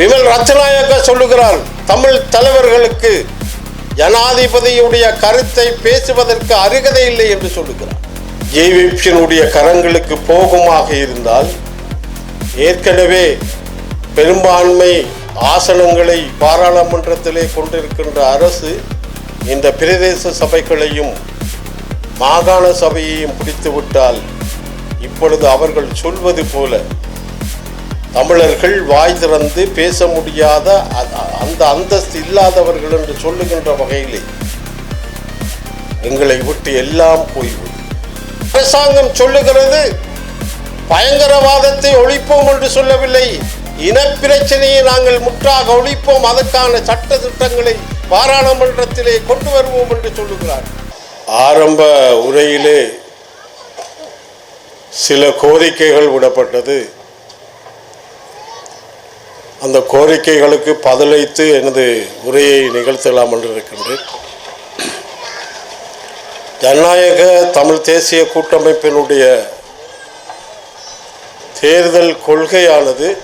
விமல் ரத்நாயக்க சொல்லுகிறார் தமிழ் தலைவர்களுக்கு ஜனாதிபதியுடைய கருத்தை பேசுவதற்கு அருகதை இல்லை என்று சொல்லுகிறார் ஜேவிபியினுடைய கரங்களுக்கு போகுமாக இருந்தால் ஏற்கனவே பெரும்பான்மை ஆசனங்களை பாராளுமன்றத்திலே கொண்டிருக்கின்ற அரசு இந்த பிரதேச சபைகளையும் மாகாண சபையையும் பிடித்துவிட்டால் இப்பொழுது அவர்கள் சொல்வது போல தமிழர்கள் வாய் திறந்து பேச முடியாத அந்த அந்தஸ்து இல்லாதவர்கள் என்று சொல்லுகின்ற வகையிலே எங்களை விட்டு எல்லாம் போய்விடும். அரசாங்கம் சொல்லுகிறது பயங்கரவாதத்தை ஒழிப்போம் என்று சொல்லவில்லை. இனப்பிரச்சனையை நாங்கள் முற்றாக ஒழிப்போம். அதற்கான சட்ட திட்டங்களை பாராளுமன்றத்திலே கொண்டு வருவோம் என்று சொல்லுகிறார். ஆரம்ப உரையிலே சில கோரிக்கைகள் விடப்பட்டது. அந்த கோரிக்கைகளுக்கு பதிலளித்து எனது உரையை நிகழ்த்தலாம் என்று இருக்கின்றேன். ஜனநாயக தமிழ் தேசிய கூட்டமைப்பினுடைய தேர்தல் கொள்கையானது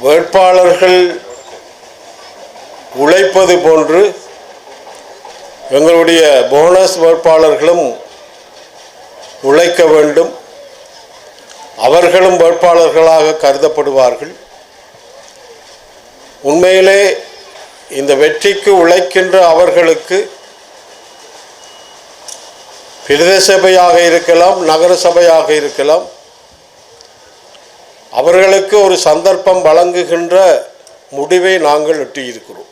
வேட்பாளர்கள் உழைப்பது போன்று எங்களுடைய போனஸ் வேட்பாளர்களும் உழைக்க வேண்டும். அவர்களும் வேட்பாளர்களாக கருதப்படுவார்கள். உண்மையிலே இந்த வெற்றிக்கு உழைக்கின்ற அவர்களுக்கு பிரதேச சபையாக இருக்கலாம் நகர சபையாக இருக்கலாம் அவர்களுக்கு ஒரு சந்தர்ப்பம் வழங்குகின்ற முடிவை நாங்கள் எட்டியிருக்கிறோம்.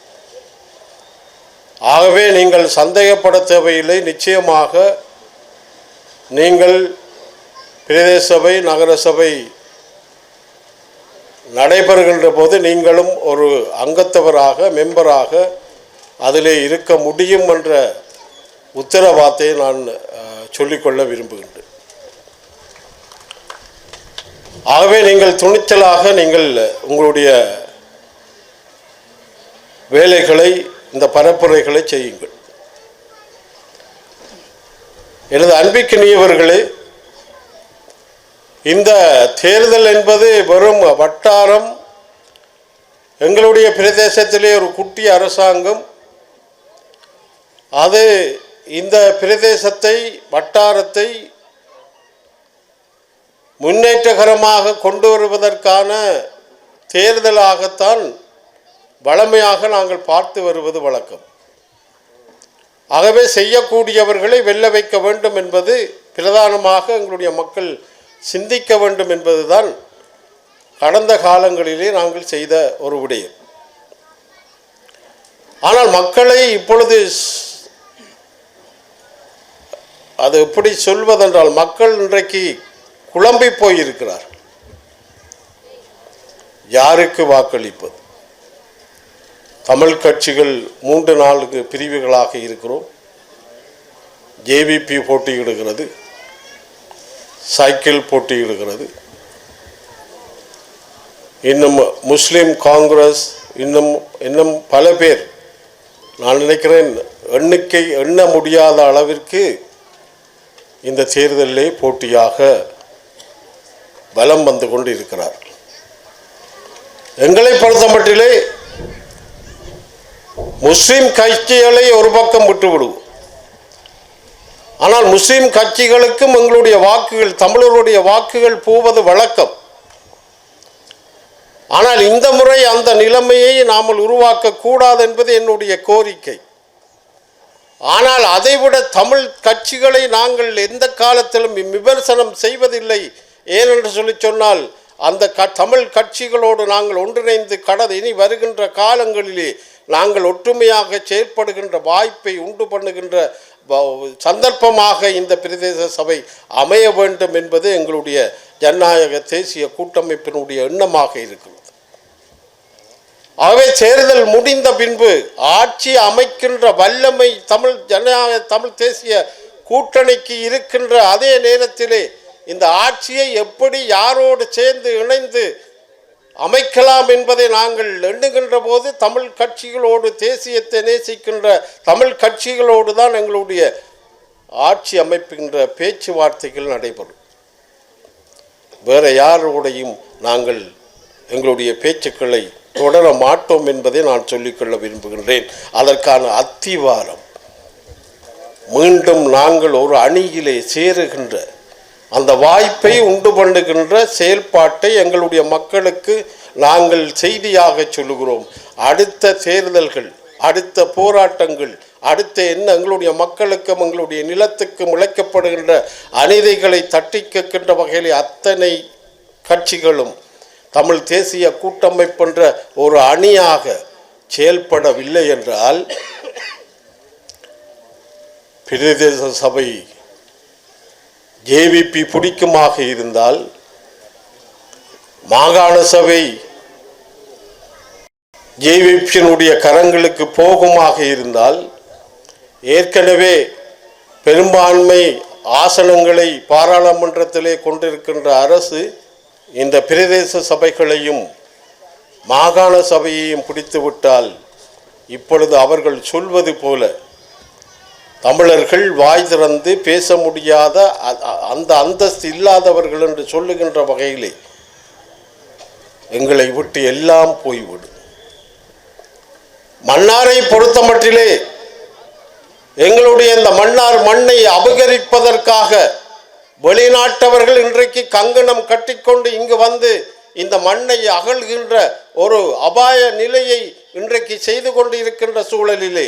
ஆகவே நீங்கள் சந்தேகப்பட தேவையில்லை. நிச்சயமாக நீங்கள் பிரதேச சபை நகர சபை நடைபெறுகின்ற போது நீங்களும் ஒரு அங்கத்தவராக மெம்பராக அதிலே இருக்க முடியும் என்ற உத்தரவாதத்தை நான் சொல்லிக்கொள்ள விரும்புகின்றேன். ஆகவே நீங்கள் துணிச்சலாக நீங்கள் உங்களுடைய வேலைகளை இந்த பரப்புரைகளை செய்யுங்கள். எனது அன்பிக்கினியவர்களே இந்த தேர்தல் என்பது வெறும் வட்டாரம். எங்களுடைய பிரதேசத்திலே ஒரு குட்டி அரசாங்கம். அது இந்த பிரதேசத்தை வட்டாரத்தை முன்னேற்றகரமாக கொண்டு வருவதற்கான தேர்தலாகத்தான் வளமையாக நாங்கள் பார்த்து வருவது வழக்கம். ஆகவே செய்யக்கூடியவர்களை வெல்ல வைக்க வேண்டும் என்பது பிரதானமாக எங்களுடைய மக்கள் சிந்திக்க வேண்டும் என்பதுதான் கடந்த காலங்களிலே நாங்கள் செய்த ஒரு விடயம். ஆனால் மக்களை இப்பொழுது அது எப்படி சொல்வதென்றால் மக்கள் இன்றைக்கு குழம்பி போயிருக்கிறார் யாருக்கு வாக்களிப்பது? தமிழ் கட்சிகள் மூன்று நான்கு பிரிவுகளாக இருக்கிறோம். ஜேவிபி போட்டியிடுகிறது. சைக்கிள் போட்டியிடுகிறது. இன்னும் முஸ்லீம் காங்கிரஸ் இன்னும் இன்னும் பல பேர் நான் நினைக்கிறேன் எண்ணிக்கை எண்ண முடியாத அளவிற்கு இந்த தேர்தலிலே போட்டியாக பலம் வந்து கொண்டு இருக்கிறார் எங்களை பொறுத்தமட்டிலே முஸ்லீம் கட்சிகளை ஒரு பக்கம் விட்டுவிடுவோம். ஆனால் முஸ்லீம் கட்சிகளுக்கும் எங்களுடைய வாக்குகள் தமிழருடைய வாக்குகள் போவது வழக்கம். ஆனால் இந்த முறை அந்த நிலைமையை நாமல் உருவாக்க கூடாது என்பது என்னுடைய கோரிக்கை. ஆனால் அதைவிட தமிழ் கட்சிகளை நாங்கள் எந்த காலத்திலும் விமர்சனம் செய்வதில்லை. ஏனென்று சொல்லி சொன்னால் அந்த க தமிழ் கட்சிகளோடு நாங்கள் ஒன்றிணைந்து கடந்த இனி வருகின்ற காலங்களிலே நாங்கள் ஒற்றுமையாக செயற்படுகின்ற வாய்ப்பை உண்டு பண்ணுகின்ற சந்தர்ப்பமாக இந்த பிரதேச சபை அமைய வேண்டும் என்பது எங்களுடைய ஜனநாயக தேசிய கூட்டமைப்பினுடைய எண்ணமாக இருக்கிறது. ஆகவே தேர்தல் முடிந்த பின்பு ஆட்சி அமைக்கின்ற வல்லமை தமிழ் ஜனநாயக தமிழ் தேசிய கூட்டணிக்கு இருக்கின்ற அதே நேரத்திலே இந்த ஆட்சியை எப்படி யாரோடு சேர்ந்து இணைந்து அமைக்கலாம் என்பதை நாங்கள் எண்ணுகின்ற போது தமிழ் கட்சிகளோடு தேசியத்தை நேசிக்கின்ற தமிழ் கட்சிகளோடு தான் எங்களுடைய ஆட்சி அமைப்புகின்ற பேச்சுவார்த்தைகள் நடைபெறும். வேறு யாரோடையும் நாங்கள் எங்களுடைய பேச்சுக்களை தொடர மாட்டோம் என்பதை நான் சொல்லிக்கொள்ள விரும்புகின்றேன். அதற்கான அத்திவாரம். மீண்டும் நாங்கள் ஒரு அணியிலே சேருகின்ற அந்த வாய்ப்பை உண்டு பண்ணுகின்ற செயல்பாட்டை எங்களுடைய மக்களுக்கு நாங்கள் செய்தியாக சொல்லுகிறோம். அடுத்த தேர்தல்கள் அடுத்த போராட்டங்கள் அடுத்த என்ன எங்களுடைய மக்களுக்கும் எங்களுடைய நிலத்துக்கும் இழைக்கப்படுகின்ற அநீதிகளை தட்டி கேட்கின்ற வகையில் அத்தனை கட்சிகளும் தமிழ் தேசிய கூட்டமைப்பென்ற ஒரு அணியாக செயல்படவில்லை என்றால் பிரதேச சபை ஜேவிபி பிடிக்குமாக இருந்தால் மாகாண சபை ஜேவிபியினுடைய கரங்களுக்கு போகுமாக இருந்தால் ஏற்கனவே பெரும்பான்மை ஆசனங்களை பாராளுமன்றத்திலே கொண்டிருக்கின்ற அரசு இந்த பிரதேச சபைகளையும் மாகாண சபையையும் பிடித்துவிட்டால் இப்பொழுது அவர்கள் சொல்வது போல தமிழர்கள் வாய் திறந்து பேச முடியாத அ- அந்த அந்தஸ்து இல்லாதவர்கள் என்று சொல்லுகின்ற வகையிலே எங்களை விட்டு எல்லாம் போய்விடும். மன்னாரை பொறுத்தமட்டிலே எங்களுடைய இந்த மன்னார் மண்ணை அபகரிப்பதற்காக வெளிநாட்டவர்கள் இன்றைக்கு கங்கணம் கட்டிக்கொண்டு இங்கு வந்து இந்த மண்ணை அகழ்கின்ற ஒரு அபாய நிலையை இன்றைக்கு செய்து கொண்டு இருக்கின்ற சூழலிலே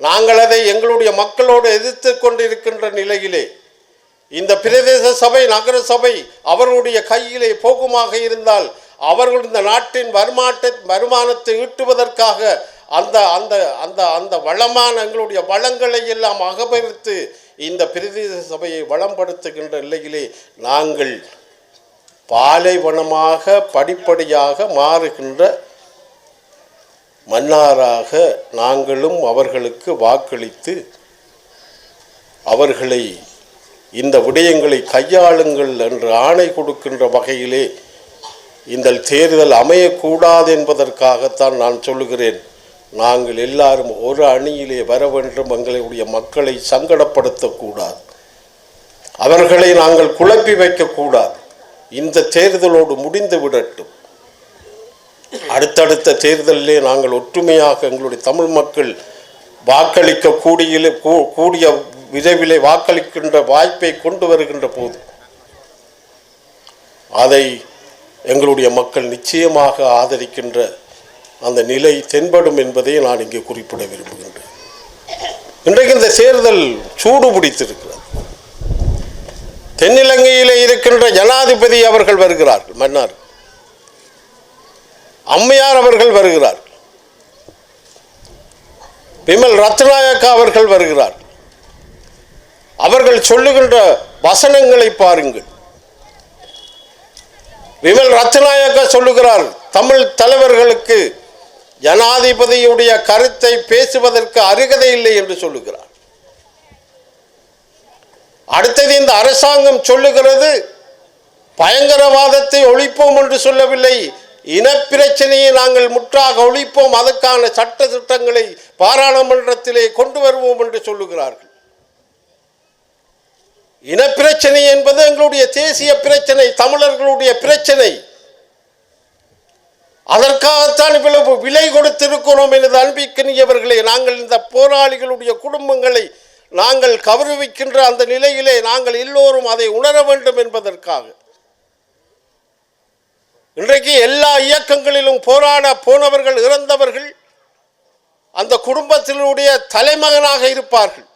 நாங்கள் அதை எங்களுடைய மக்களோடு எதிர்த்து கொண்டிருக்கின்ற நிலையிலே இந்த பிரதேச சபை நகர சபை அவர்களுடைய கையிலே போகுமாக இருந்தால் அவர்கள் இந்த நாட்டின் வருமாட்ட வருமானத்தை ஈட்டுவதற்காக அந்த அந்த அந்த அந்த வளமான எங்களுடைய வளங்களை எல்லாம் அகபரித்து இந்த பிரதேச சபையை வளம்படுத்துகின்ற நிலையிலே நாங்கள் பாலைவனமாக படிப்படியாக மாறுகின்ற மன்னாராக நாங்களும் அவர்களுக்கு வாக்களித்து அவர்களை இந்த விடயங்களை கையாளுங்கள் என்று ஆணை கொடுக்கின்ற வகையிலே இந்த தேர்தல் அமையக்கூடாது என்பதற்காகத்தான் நான் சொல்லுகிறேன். நாங்கள் எல்லாரும் ஒரு அணியிலே வர வேண்டும் எங்களுடைய மக்களை சங்கடப்படுத்தக்கூடாது. அவர்களை நாங்கள் குழப்பி வைக்கக்கூடாது. இந்த தேர்தலோடு முடிந்து விடட்டும். அடுத்தடுத்த தேர்தலிலே நாங்கள் ஒற்றுமையாக எங்களுடைய தமிழ் மக்கள் வாக்களிக்க கூடிய கூ- கூடிய விரைவிலே வாக்களிக்கின்ற வாய்ப்பை கொண்டு வருகின்ற போது அதை எங்களுடைய மக்கள் நிச்சயமாக ஆதரிக்கின்ற அந்த நிலை தென்படும் என்பதை நான் இங்கே குறிப்பிட விரும்புகின்றேன். இன்றைக்கு இந்த தேர்தல் சூடு பிடித்திருக்கிறது. தென்னிலங்கையிலே இருக்கின்ற ஜனாதிபதி அவர்கள் வருகிறார்கள் மன்னார்கள் அம்மையார் அவர்கள் வருகிறார். விமல் ரத்நாயக்கா அவர்கள் வருகிறார். அவர்கள் சொல்லுகின்ற வசனங்களை பாருங்கள். விமல் ரத்நாயக்கா சொல்லுகிறார் தமிழ் தலைவர்களுக்கு ஜனாதிபதியுடைய கருத்தை பேசுவதற்கு அருகதை இல்லை என்று சொல்லுகிறார். அடுத்தது இந்த அரசாங்கம் சொல்லுகிறது பயங்கரவாதத்தை ஒழிப்போம் என்று சொல்லவில்லை. இனப்பிரச்சனையை நாங்கள் முற்றாக ஒழிப்போம். அதற்கான சட்ட திட்டங்களை பாராளுமன்றத்திலே கொண்டு வருவோம் என்று சொல்லுகிறார்கள். இனப்பிரச்சனை என்பது எங்களுடைய தேசிய பிரச்சனை தமிழர்களுடைய பிரச்சனை. அதற்காகத்தான் இவ்வளவு விலை கொடுத்திருக்கிறோம் எனது அன்பிக்கினியவர்களே நாங்கள் இந்த போராளிகளுடைய குடும்பங்களை நாங்கள் கௌரவிக்கின்ற அந்த நிலையிலே நாங்கள் எல்லோரும் அதை உணர வேண்டும் என்பதற்காக. இன்றைக்கு எல்லா இயக்கங்களிலும் போராட போனவர்கள் இறந்தவர்கள் அந்த குடும்பத்தினுடைய தலைமகனாக இருப்பார்கள்.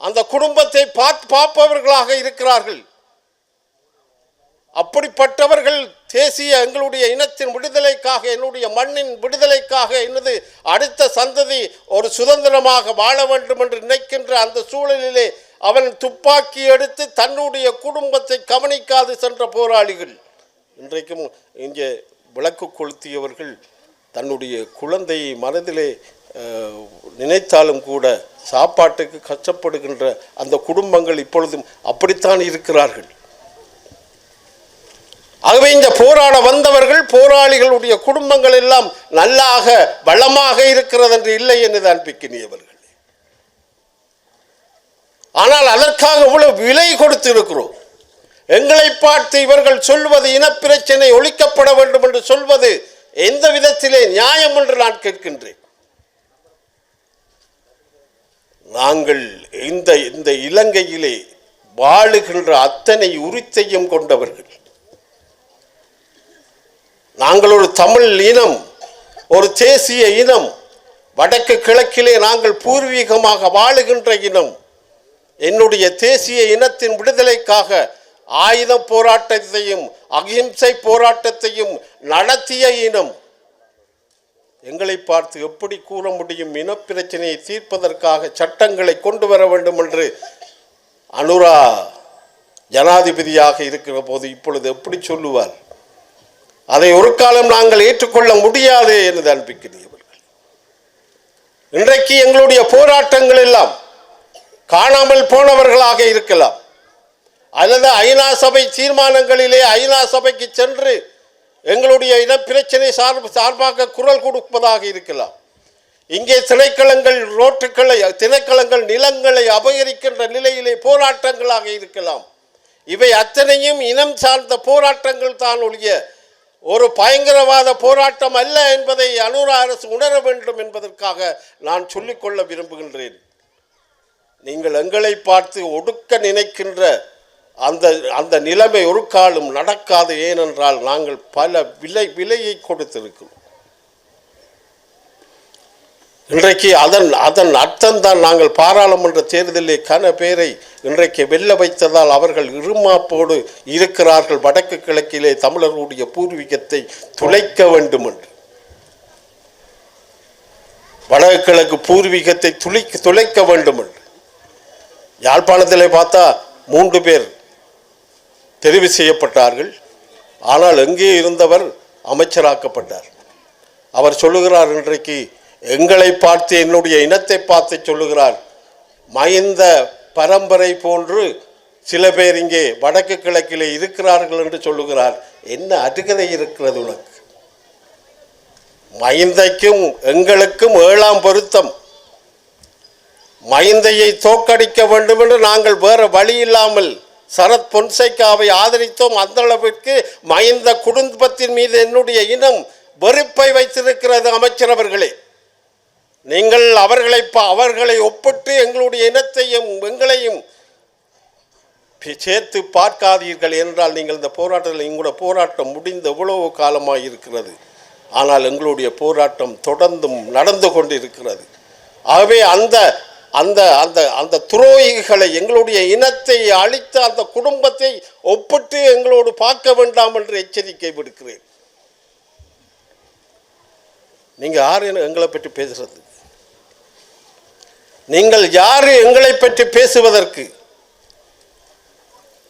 அந்த குடும்பத்தை பார்த்து பார்ப்பவர்களாக இருக்கிறார்கள். அப்படிப்பட்டவர்கள் தேசிய எங்களுடைய இனத்தின் விடுதலைக்காக என்னுடைய மண்ணின் விடுதலைக்காக எனது அடுத்த சந்ததி ஒரு சுதந்திரமாக வாழ வேண்டும் என்று நினைக்கின்ற அந்த சூழலிலே அவன் துப்பாக்கி எடுத்து தன்னுடைய குடும்பத்தை கவனிக்காது சென்ற போராளிகள். இன்றைக்கும் இங்கே விளக்கு கொளுத்தியவர்கள் தன்னுடைய குழந்தையை மனதிலே நினைத்தாலும் கூட சாப்பாட்டுக்கு கஷ்டப்படுகின்ற அந்த குடும்பங்கள் இப்பொழுதும் அப்படித்தான் இருக்கிறார்கள். ஆகவே இந்த போராட வந்தவர்கள் போராளிகளுடைய குடும்பங்கள் எல்லாம் நல்லாக வளமாக இருக்கிறது என்று இல்லை என்று அன்பிக்கினியவர்கள் ஆனால் அதற்காக இவ்வளவு விலை கொடுத்து இருக்கிறோம் எங்களை பார்த்து இவர்கள் சொல்வது இனப்பிரச்சனை ஒழிக்கப்பட வேண்டும் என்று சொல்வது எந்த விதத்திலே நியாயம் என்று நான் கேட்கின்றேன். நாங்கள் இந்த இந்த இலங்கையிலே வாழுகின்ற அத்தனை உரித்தையும் கொண்டவர்கள். நாங்கள் ஒரு தமிழ் இனம் ஒரு தேசிய இனம் வடக்கு கிழக்கிலே நாங்கள் பூர்வீகமாக வாழுகின்ற இனம். என்னுடைய தேசிய இனத்தின் விடுதலைக்காக ஆயுத போராட்டத்தையும் அகிம்சை போராட்டத்தையும் நடத்திய இனம். எங்களை பார்த்து எப்படி கூற முடியும்? இனப்பிரச்சனையை தீர்ப்பதற்காக சட்டங்களை கொண்டு வர வேண்டும் என்று அனுரா ஜனாதிபதியாக இருக்கிற போது இப்பொழுது எப்படி சொல்லுவார்? அதை ஒரு காலம் நாங்கள் ஏற்றுக்கொள்ள முடியாது என்று அன்பிக்கிறீர்கள் இன்றைக்கு எங்களுடைய போராட்டங்கள் எல்லாம் காணாமல் போனவர்களாக இருக்கலாம். அல்லது ஐநா சபை தீர்மானங்களிலே ஐநா சபைக்கு சென்று எங்களுடைய இன பிரச்சனை சார்பு சார்பாக குரல் கொடுப்பதாக இருக்கலாம். இங்கே திணைக்களங்கள் ரோட்டுக்களை திணைக்களங்கள் நிலங்களை அபகரிக்கின்ற நிலையிலே போராட்டங்களாக இருக்கலாம். இவை அத்தனையும் இனம் சார்ந்த போராட்டங்கள் தான் ஒழிய ஒரு பயங்கரவாத போராட்டம் அல்ல என்பதை அனுரா அரசு உணர வேண்டும் என்பதற்காக நான் சொல்லிக்கொள்ள விரும்புகின்றேன். நீங்கள் எங்களை பார்த்து ஒடுக்க நினைக்கின்ற அந்த அந்த நிலைமை ஒரு காலம் நடக்காது ஏனென்றால் நாங்கள் பல விலை விலையை கொடுத்திருக்கிறோம். இன்றைக்கு அதன் அதன் அர்த்தம்தான் நாங்கள் பாராளுமன்ற தேர்தலில் கன பேரை இன்றைக்கு வெல்ல வைத்ததால் அவர்கள் இருமாப்போடு இருக்கிறார்கள். வடக்கு கிழக்கிலே தமிழர்களுடைய பூர்வீகத்தை துளைக்க வேண்டும் என்று. வடக்கு கிழக்கு பூர்வீகத்தை துளை துளைக்க வேண்டும் என்று. யாழ்ப்பாணத்திலே பார்த்தா மூன்று பேர் தெரிவு செய்யப்பட்டார்கள். ஆனால் எங்கே இருந்தவர் அமைச்சராக்கப்பட்டார். அவர் சொல்லுகிறார் இன்றைக்கு எங்களை பார்த்து என்னுடைய இனத்தை பார்த்து சொல்லுகிறார். மயந்த பரம்பரை போன்று சில பேர் இங்கே வடக்கு கிழக்கிலே இருக்கிறார்கள் என்று சொல்லுகிறார். என்ன அருகதை இருக்கிறது உனக்கு? மைந்தைக்கும் எங்களுக்கும் ஏழாம் பொருத்தம். மைந்தையை தோக்கடிக்க வேண்டும் என்று நாங்கள் வேற வழி இல்லாமல் சரத் பொன்சைக்காவை ஆதரித்தோம். அந்த அளவிற்கு மைந்த குடும்பத்தின் மீது என்னுடைய இனம் வெறுப்பை வைத்திருக்கிறது அமைச்சர் அவர்களே. நீங்கள் அவர்களை பா- அவர்களை ஒப்பிட்டு எங்களுடைய இனத்தையும் எங்களையும் சேர்த்து பார்க்காதீர்கள் என்றால் நீங்கள் இந்த போராட்டத்தில் எங்களுடைய போராட்டம் முடிந்த எவ்வளவு காலமாக இருக்கிறது. ஆனால் எங்களுடைய போராட்டம் தொடர்ந்தும் நடந்து கொண்டிருக்கிறது. ஆகவே அந்த அந்த அந்த அந்த துரோகிகளை எங்களுடைய இனத்தை அழித்த அந்த குடும்பத்தை ஒப்பிட்டு எங்களோடு பார்க்க வேண்டாம் என்று எச்சரிக்கை விடுக்கிறேன். நீங்கள் யார் என- எங்களை பற்றி பேசுறது? நீங்கள் யார் எங்களை பற்றி பேசுவதற்கு?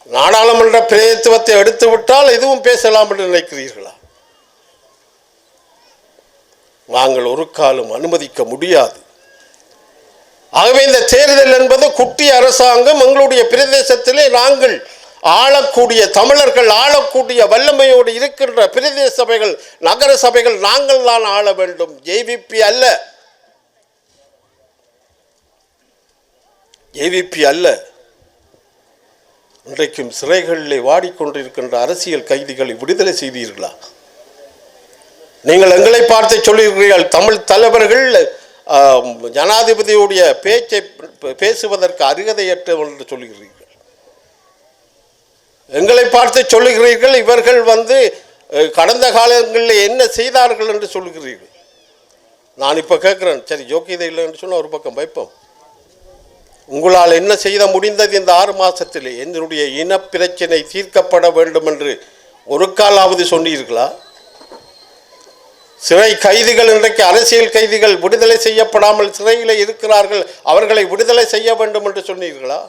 நாடாளுமன்ற பிரதித்துவத்தை எடுத்துவிட்டால் இதுவும் எதுவும் பேசலாம் என்று நினைக்கிறீர்களா? நாங்கள் ஒரு காலம் அனுமதிக்க முடியாது. ஆகவே இந்த தேர்தல் என்பது குட்டி அரசாங்கம் எங்களுடைய பிரதேசத்திலே நாங்கள் ஆளக்கூடிய தமிழர்கள் ஆளக்கூடிய வல்லமையோடு இருக்கின்ற பிரதேச சபைகள் நகர சபைகள் நாங்கள் தான் ஆள வேண்டும். ஜேவிபி அல்ல. ஏவிபி அல்ல. இன்றைக்கும் சிறைகளிலே வாடிக்கொண்டிருக்கின்ற அரசியல் கைதிகளை விடுதலை செய்தீர்களா? நீங்கள் எங்களை பார்த்து சொல்லியிருக்கிறீர்கள் தமிழ் தலைவர்கள் ஜனாதிபதியுடைய பேச்சை பேசுவதற்கு அருகதையற்றவள் என்று சொல்லுகிறீர்கள். எங்களை பார்த்து சொல்லுகிறீர்கள் இவர்கள் வந்து கடந்த காலங்களில் என்ன செய்தார்கள் என்று சொல்லுகிறீர்கள். நான் இப்போ கேட்குறேன் சரி யோக்கியதை இல்லைன்னு சொன்னால் ஒரு பக்கம் வைப்போம். உங்களால் என்ன செய்த முடிந்தது இந்த ஆறு மாதத்தில் என்னுடைய இனப்பிரச்சனை தீர்க்கப்பட வேண்டும் என்று ஒரு காலாவது சொன்னீர்களா? சிறை கைதிகள் இன்றைக்கு அரசியல் கைதிகள் விடுதலை செய்யப்படாமல் சிறையில் இருக்கிறார்கள் அவர்களை விடுதலை செய்ய வேண்டும் என்று சொன்னீர்களா?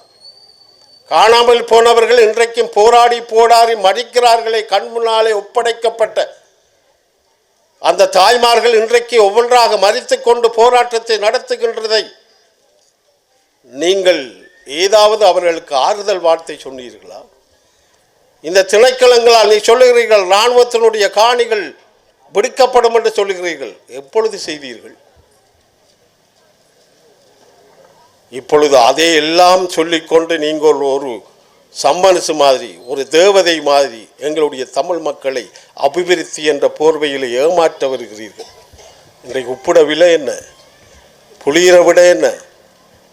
காணாமல் போனவர்கள் இன்றைக்கும் போராடி போராடி மடிக்கிறார்களே கண் முன்னாலே ஒப்படைக்கப்பட்ட அந்த தாய்மார்கள் இன்றைக்கு ஒவ்வொன்றாக மறித்து கொண்டு போராட்டத்தை நடத்துகின்றதை நீங்கள் ஏதாவது அவர்களுக்கு ஆறுதல் வார்த்தை சொன்னீர்களா? இந்த திணைக்களங்களால் நீ சொல்லுகிறீர்கள் இராணுவத்தினுடைய காணிகள் விடுக்கப்படும் என்று சொல்லுகிறீர்கள். எப்பொழுது செய்தீர்கள்? இப்பொழுது அதே எல்லாம் சொல்லிக்கொண்டு நீங்கள் ஒரு சம்மனசு மாதிரி ஒரு தேவதை மாதிரி எங்களுடைய தமிழ் மக்களை அபிவிருத்தி என்ற போர்வையில் ஏமாற்ற வருகிறீர்கள். இன்றைக்கு உப்புட விலை என்ன? புளியிற விலை என்ன?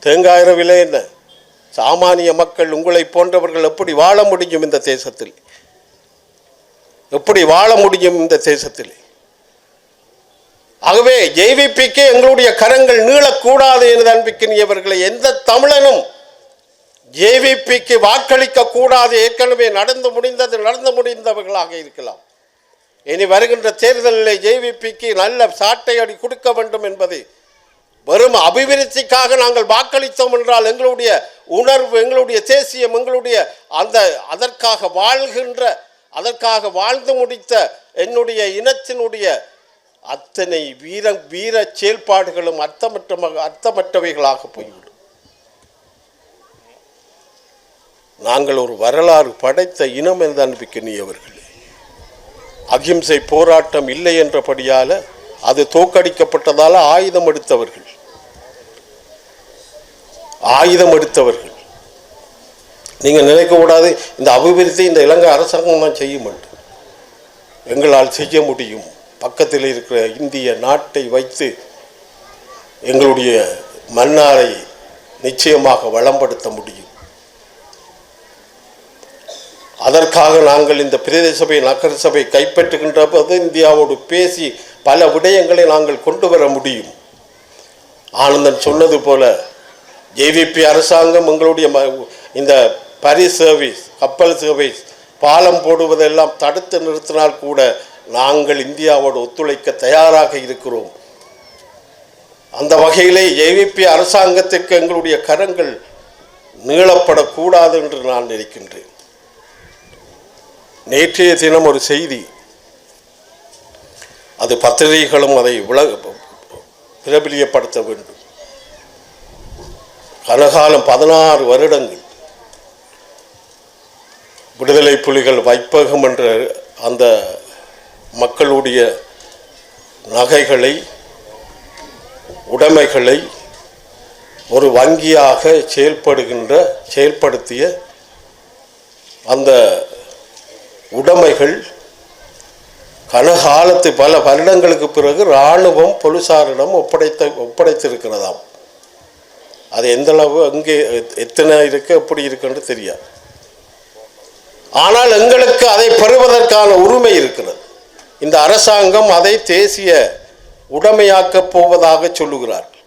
தேங்காயிற விலை என்ன? சாமானிய மக்கள் உங்களை போன்றவர்கள் எப்படி வாழ முடியும் இந்த தேசத்தில்? எப்படி வாழ முடியும் இந்த தேசத்தில்? ஆகவே ஜேவிபிக்கு எங்களுடைய கரங்கள் நீளக்கூடாது என்று அன்பிக்கினியவர்களை எந்த தமிழனும் ஜேவிபிக்கு வாக்களிக்க கூடாது ஏற்கனவே நடந்து முடிந்தது நடந்து முடிந்தவர்களாக இருக்கலாம். இனி வருகின்ற தேர்தலில் ஜேவிபிக்கு நல்ல சாட்டை அடி கொடுக்க வேண்டும் என்பது வெறும் அபிவிருத்திக்காக நாங்கள் வாக்களித்தோம் என்றால் எங்களுடைய உணர்வு எங்களுடைய தேசியம் எங்களுடைய அந்த அதற்காக வாழ்கின்ற அதற்காக வாழ்ந்து முடித்த என்னுடைய இனத்தினுடைய அத்தனை வீர வீர செயல்பாடுகளும் அர்த்தமற்ற அர்த்தமற்றவைகளாக போய்விடும். நாங்கள் ஒரு வரலாறு படைத்த இனம் என்று அன்பிக்கினியவர்களே அகிம்சை போராட்டம் இல்லை என்றபடியால் அது தோக்கடிக்கப்பட்டதால் ஆயுதம் எடுத்தவர்கள் ஆயுதம் எடுத்தவர்கள். நீங்கள் நினைக்கக்கூடாது இந்த அபிவிருத்தி இந்த இலங்கை அரசாங்கம் தான் செய்ய மாட்டோம் எங்களால் செய்ய முடியும். பக்கத்தில் இருக்கிற இந்திய நாட்டை வைத்து எங்களுடைய மன்னாரை நிச்சயமாக வளம்படுத்த முடியும். அதற்காக நாங்கள் இந்த பிரதேச சபை நகர சபை கைப்பற்றுகின்ற போது இந்தியாவோடு பேசி பல விடயங்களை நாங்கள் கொண்டு வர முடியும். ஆனந்தன் சொன்னது போல ஜேவிபி அரசாங்கம் எங்களுடைய ம- இந்த பரி சர்வீஸ் கப்பல் சர்வீஸ் பாலம் போடுவதெல்லாம் தடுத்து நிறுத்தினால் கூட நாங்கள் இந்தியாவோடு ஒத்துழைக்க தயாராக இருக்கிறோம். அந்த வகையிலே ஏவிபி அரசாங்கத்திற்கு எங்களுடைய கரங்கள் நீளப்படக்கூடாது என்று நான் நினைக்கின்றேன். நேற்றைய தினம் ஒரு செய்தி. அது பத்திரிகைகளும் அதை உலக பிரபலியப்படுத்த வேண்டும். கனகாலம் பதினாறு வருடங்கள். விடுதலை புலிகள் வைப்பகம் என்ற அந்த மக்களுடைய நகைகளை உடைமைகளை ஒரு வங்கியாக செயல்படுகின்ற செயல்படுத்திய அந்த உடைமைகள் கனகாலத்து பல வருடங்களுக்கு பிறகு இராணுவம் போலீசாரிடம் ஒப்படைத்த ஒப்படைத்திருக்கிறதாம். அது எந்தளவு அங்கே எத்- எத்தனை இருக்கு எப்படி இருக்குன்னு தெரியாது. ஆனால் எங்களுக்கு அதை பெறுவதற்கான உரிமை இருக்கிறது. இந்த அரசாங்கம் அதை தேசிய உடைமையாக்கப் போவதாக சொல்லுகிறார்கள்.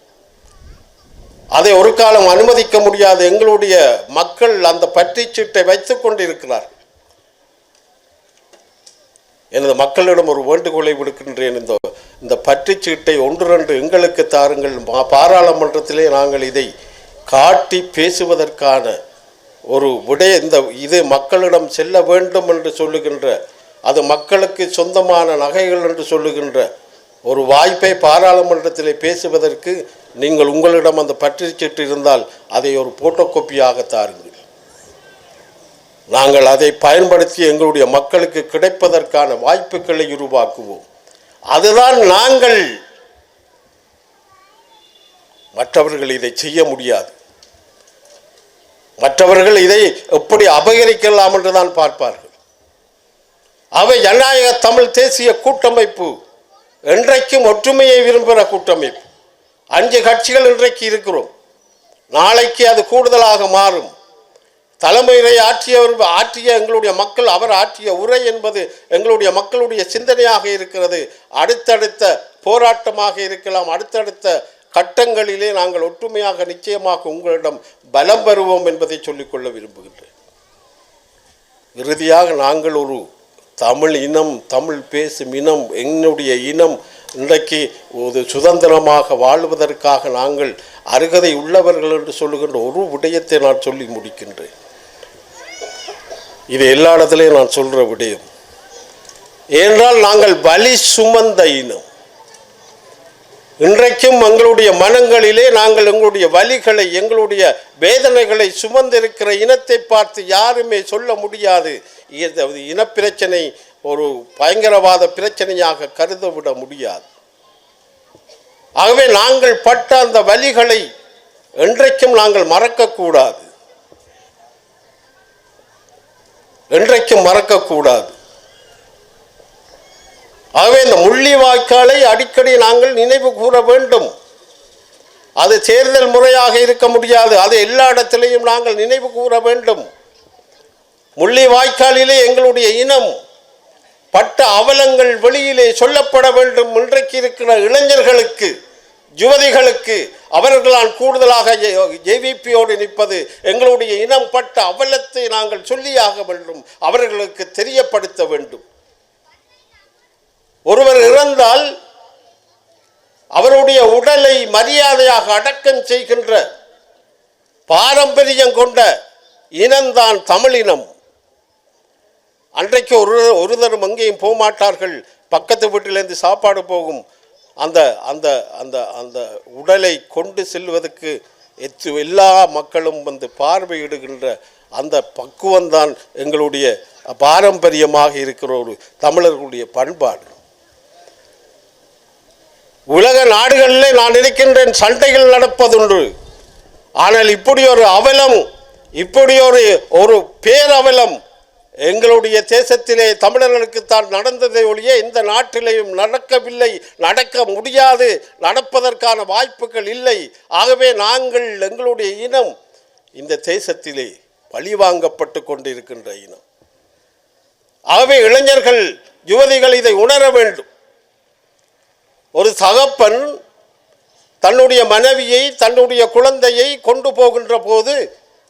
அதை ஒரு காலம் அனுமதிக்க முடியாத. எங்களுடைய மக்கள் அந்த பற்றிச்சீட்டை வைத்துக் கொண்டிருக்கிறார்கள். எனது மக்களிடம் ஒரு வேண்டுகோளை விடுக்கின்றேன். இந்த இந்த பற்றுச்சீட்டை ஒன்று ரெண்டு எங்களுக்கு தாருங்கள். மா- பாராளுமன்றத்திலே நாங்கள் இதை காட்டி பேசுவதற்கான ஒரு விடய இந்த இது மக்களிடம் செல்ல வேண்டும் என்று சொல்லுகின்ற அது மக்களுக்கு சொந்தமான நகைகள் என்று சொல்லுகின்ற ஒரு வாய்ப்பை பாராளுமன்றத்தில் பேசுவதற்கு நீங்கள் உங்களிடம் அந்த பற்றிச்சிட்டு இருந்தால் அதை ஒரு போட்டோகாப்பியாக தாருங்கள். நாங்கள் அதை பயன்படுத்தி எங்களுடைய மக்களுக்கு கிடைப்பதற்கான வாய்ப்புகளை உருவாக்குவோம். அதுதான் நாங்கள். மற்றவர்கள் இதை செய்ய முடியாது. மற்றவர்கள் இதை எப்படி அபகரிக்கலாம் என்று தான் பார்ப்பார்கள். அவை ஜனநாயக தமிழ் தேசிய கூட்டமைப்பு என்றைக்கும் ஒற்றுமையை விரும்புகிற கூட்டமைப்பு. அஞ்சு கட்சிகள் இன்றைக்கு இருக்கிறோம். நாளைக்கு அது கூடுதலாக மாறும். தலைமையினை ஆற்றியவர் ஆற்றிய எங்களுடைய மக்கள் அவர் ஆற்றிய உரை என்பது எங்களுடைய மக்களுடைய சிந்தனையாக இருக்கிறது. அடுத்தடுத்த போராட்டமாக இருக்கலாம் அடுத்தடுத்த கட்டங்களிலே நாங்கள் ஒற்றுமையாக நிச்சயமாக உங்களிடம் பலம் பெறுவோம் என்பதை சொல்லிக்கொள்ள விரும்புகின்றேன். இறுதியாக நாங்கள் ஒரு தமிழ் இனம் தமிழ் பேசும் இனம் என்னுடைய இனம் இன்றைக்கு ஒரு சுதந்திரமாக வாழ்வதற்காக நாங்கள் அருகதை உள்ளவர்கள் என்று சொல்லுகின்ற ஒரு விடயத்தை நான் சொல்லி முடிக்கின்றேன். இது எல்லா இடத்துலையும் நான் சொல்கிற விடயம். ஏனென்றால் நாங்கள் வலி சுமந்த இனம். இன்றைக்கும் எங்களுடைய மனங்களிலே நாங்கள் எங்களுடைய வலிகளை எங்களுடைய வேதனைகளை சுமந்திருக்கிற இனத்தை பார்த்து யாருமே சொல்ல முடியாது. இனப்பிரச்சனை ஒரு பயங்கரவாத பிரச்சனையாக கருதவிட முடியாது. ஆகவே நாங்கள் பட்ட அந்த வலிகளை என்றைக்கும் நாங்கள் மறக்கக்கூடாது. என்றைக்கும் மறக்கக்கூடாது. ஆகவே இந்த முள்ளிவாய்க்காலை அடிக்கடி நாங்கள் நினைவு கூற வேண்டும். அது தேர்தல் முறையாக இருக்க முடியாது. அது எல்லா இடத்திலையும் நாங்கள் நினைவு கூற வேண்டும். முள்ளிவாய்க்காலிலே எங்களுடைய இனம் பட்ட அவலங்கள் வெளியிலே சொல்லப்பட வேண்டும். இன்றைக்கு இருக்கிற இளைஞர்களுக்கு யுவதிகளுக்கு அவர்களால் கூடுதலாக ஜேவிபியோடு நிற்பது எங்களுடைய இனம் பட்ட அவலத்தை நாங்கள் சொல்லியாக வேண்டும். அவர்களுக்கு தெரியப்படுத்த வேண்டும். ஒருவர் இறந்தால் அவருடைய உடலை மரியாதையாக அடக்கம் செய்கின்ற பாரம்பரியம் கொண்ட இனம்தான் தமிழினம். அன்றைக்கு ஒரு ஒருதரும் அங்கேயும் எங்கேயும் பக்கத்து வீட்டிலேருந்து சாப்பாடு போகும். அந்த அந்த அந்த அந்த உடலை கொண்டு செல்வதற்கு எத்து எல்லா மக்களும் வந்து பார்வையிடுகின்ற அந்த பக்குவம்தான் எங்களுடைய பாரம்பரியமாக இருக்கிற ஒரு தமிழர்களுடைய பண்பாடு. உலக நாடுகளிலே நான் இருக்கின்றேன் சண்டைகள் நடப்பதுண்டு. ஆனால் இப்படி ஒரு அவலம் இப்படி ஒரு ஒரு பேரவலம் எங்களுடைய தேசத்திலே தமிழர்களுக்குத்தான் நடந்ததை ஒழிய இந்த நாட்டிலேயும் நடக்கவில்லை நடக்க முடியாது நடப்பதற்கான வாய்ப்புகள் இல்லை. ஆகவே நாங்கள் எங்களுடைய இனம் இந்த தேசத்திலே பழிவாங்கப்பட்டு கொண்டிருக்கின்ற இனம். ஆகவே இளைஞர்கள் யுவதிகள் இதை உணர வேண்டும். ஒரு தகப்பன் தன்னுடைய மனைவியை தன்னுடைய குழந்தையை கொண்டு போகின்ற போது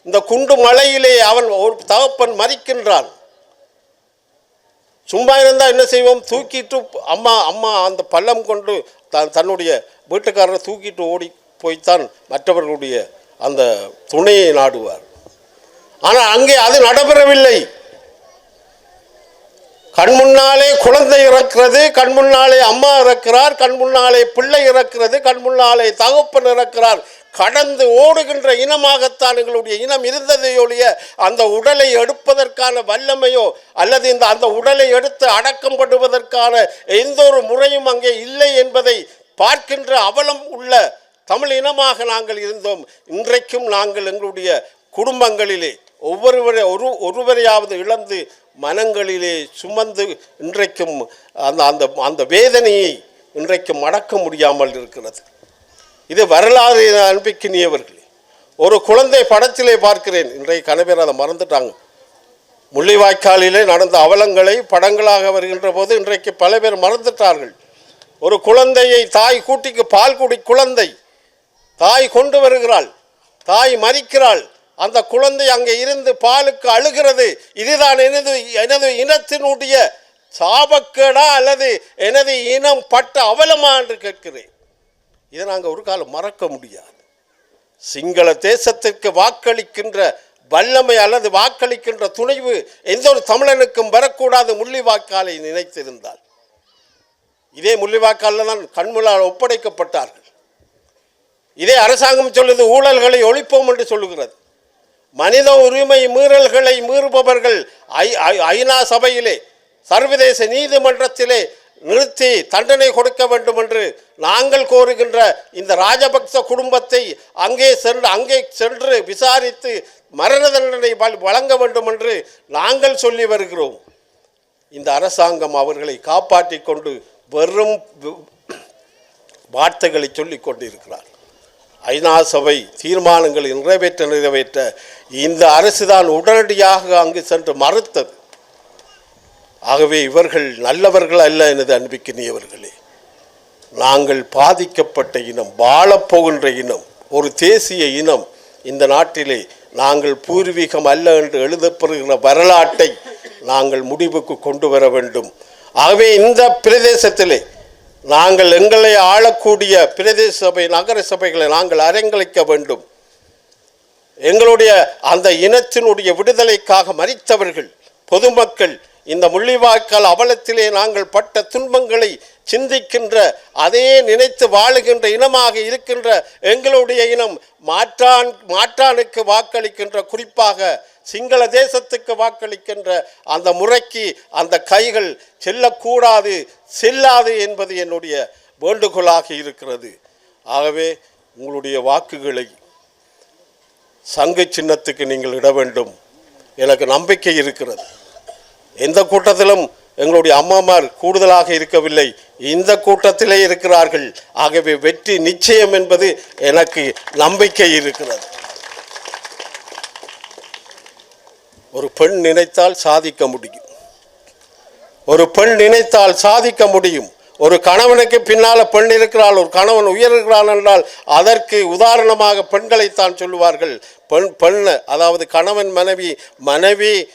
இந்த குண்டு மலையிலே அவன் ஒரு தகப்பன் மறிக்கின்றான். சும்மா இருந்தால் என்ன செய்வோம்? தூக்கிட்டு அம்மா அம்மா அந்த பள்ளம் கொண்டு த தன்னுடைய வீட்டுக்காரரை தூக்கிட்டு ஓடி போய்த்தான் மற்றவர்களுடைய அந்த துணையை நாடுவார். ஆனால் அங்கே அது நடைபெறவில்லை. கண் முன்னாலே குழந்தை இறக்கிறது கண் முன்னாலே அம்மா இறக்கிறார் கண் முன்னாலே பிள்ளை இறக்கிறது கண் முன்னாலே தகப்பன் இறக்கிறார். கடந்து ஓடுகின்ற இனமாகத்தான் எங்களுடைய இனம் இருந்ததையொழிய அந்த உடலை எடுப்பதற்கான வல்லமையோ அல்லது இந்த அந்த உடலை எடுத்து அடக்கம் படுவதற்கான எந்த ஒரு முறையும் அங்கே இல்லை என்பதை பார்க்கின்ற அவலம் உள்ள தமிழ் இனமாக நாங்கள் இருந்தோம். இன்றைக்கும் நாங்கள் எங்களுடைய குடும்பங்களிலே ஒவ்வொருவரை ஒரு ஒருவரையாவது இழந்து மனங்களிலே சுமந்து இன்றைக்கும் அந்த அந்த அந்த வேதனையை இன்றைக்கும் மடக்க முடியாமல் இருக்கிறது. இது வரலாறு அன்பிக்கினியவர்களே. ஒரு குழந்தை படத்திலே பார்க்கிறேன். இன்றைய கணவர் அதை மறந்துட்டாங்க. முள்ளிவாய்க்காலிலே நடந்த அவலங்களை படங்களாக வருகின்ற போது இன்றைக்கு பல பேர் மறந்துட்டார்கள். ஒரு குழந்தையை தாய் கூட்டிக்கு பால் குடி குழந்தை தாய் கொண்டு வருகிறாள் தாய் மறிக்கிறாள் அந்த குழந்தை அங்கே இருந்து பாலுக்கு அழுகிறது. இதுதான் எனது எனது இனத்தினுடைய சாபக்கேடா அல்லது எனது இனம் பட்ட அவலமா என்று கேட்கிறேன். இதை நாங்கள் ஒரு காலம் மறக்க முடியாது. சிங்கள தேசத்திற்கு வாக்களிக்கின்ற வல்லமை அல்லது வாக்களிக்கின்ற துணிவு எந்த ஒரு தமிழனுக்கும் வரக்கூடாது முள்ளிவாக்காலை நினைத்திருந்தால். இதே முள்ளிவாக்கால தான் கண்முலால் ஒப்படைக்கப்பட்டார்கள். இதே அரசாங்கம் சொல்லுது ஊழல்களை ஒழிப்போம் என்று சொல்லுகிறது. மனித உரிமை மீறல்களை மீறுபவர்கள் ஐ ஐ- ஐநா சபையிலே சர்வதேச நீதிமன்றத்திலே நிறுத்தி தண்டனை கொடுக்க வேண்டும் என்று நாங்கள் கோருகின்ற இந்த ராஜபக்ச குடும்பத்தை அங்கே சென்று அங்கே சென்று விசாரித்து மரண தண்டனை வழங்க வேண்டும் என்று நாங்கள் சொல்லி வருகிறோம். இந்த அரசாங்கம் அவர்களை காப்பாற்றிக் கொண்டு வெறும் வார்த்தைகளை சொல்லிக் கொண்டிருக்கிறார். ஐநா சபை தீர்மானங்களை நிறைவேற்ற நிறைவேற்ற இந்த அரசு தான் உடனடியாக அங்கு சென்று மறுத்தது. ஆகவே இவர்கள் நல்லவர்கள் அல்ல எனது அன்பிக்கினியவர்களே நாங்கள் பாதிக்கப்பட்ட இனம் வாழப்போகின்ற இனம் ஒரு தேசிய இனம் இந்த நாட்டிலே நாங்கள் பூர்வீகம் அல்ல என்று எழுதப்படுகிற வரலாற்றை நாங்கள் முடிவுக்கு கொண்டு வர வேண்டும். ஆகவே இந்த பிரதேசத்திலே நாங்கள் எங்களை ஆளக்கூடிய பிரதேச சபை நகர சபைகளை நாங்கள் அரங்கலிக்க வேண்டும். எங்களுடைய அந்த இனத்தினுடைய விடுதலைக்காக மறித்தவர்கள் பொதுமக்கள் இந்த முள்ளிவாய்க்கால் அவலத்திலே நாங்கள் பட்ட துன்பங்களை சிந்திக்கின்ற அதே நினைத்து வாழுகின்ற இனமாக இருக்கின்ற எங்களுடைய இனம் மாற்றான் மாற்றானுக்கு வாக்களிக்கின்ற குறிப்பாக சிங்கள தேசத்துக்கு வாக்களிக்கின்ற அந்த முறைக்கு அந்த கைகள் செல்லக்கூடாது செல்லாது என்பது என்னுடைய வேண்டுகோளாக இருக்கிறது. ஆகவே உங்களுடைய வாக்குகளை சங்கு சின்னத்துக்கு நீங்கள் இட வேண்டும். எனக்கு நம்பிக்கை இருக்கிறது. எந்த கூட்டத்திலும் எங்களுடைய அம்மாமார் கூடுதலாக இருக்கவில்லை. இந்த கூட்டத்திலே இருக்கிறார்கள். ஆகவே வெற்றி நிச்சயம் என்பது எனக்கு நம்பிக்கை இருக்கிறது. ஒரு பெண் நினைத்தால் சாதிக்க முடியும். ஒரு பெண் நினைத்தால் சாதிக்க முடியும். ஒரு கணவனுக்கு பின்னால் பெண் இருக்கிறாள் ஒரு கணவன் உயர்கிறான் என்றால் அதற்கு உதாரணமாக பெண்களைத்தான் சொல்லுவார்கள். பெண் பெண் அதாவது கணவன் மனைவி மனைவி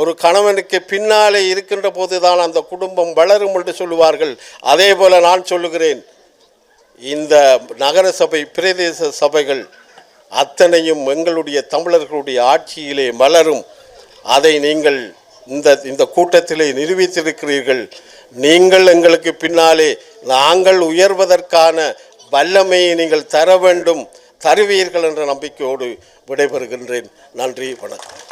ஒரு கணவனுக்கு பின்னாலே இருக்கின்ற போதுதான் அந்த குடும்பம் வளரும் என்று சொல்லுவார்கள். அதே போல நான் சொல்லுகிறேன். இந்த நகர சபை பிரதேச சபைகள் அத்தனையும் எங்களுடைய தமிழர்களுடைய ஆட்சியிலே மலரும். அதை நீங்கள் இந்த இந்த கூட்டத்திலே நிரூபித்திருக்கிறீர்கள். நீங்கள் எங்களுக்கு பின்னாலே நாங்கள் உயர்வதற்கான வல்லமையை நீங்கள் தர வேண்டும் தருவீர்கள் என்ற நம்பிக்கையோடு விடைபெறுகின்றேன். நன்றி வணக்கம்.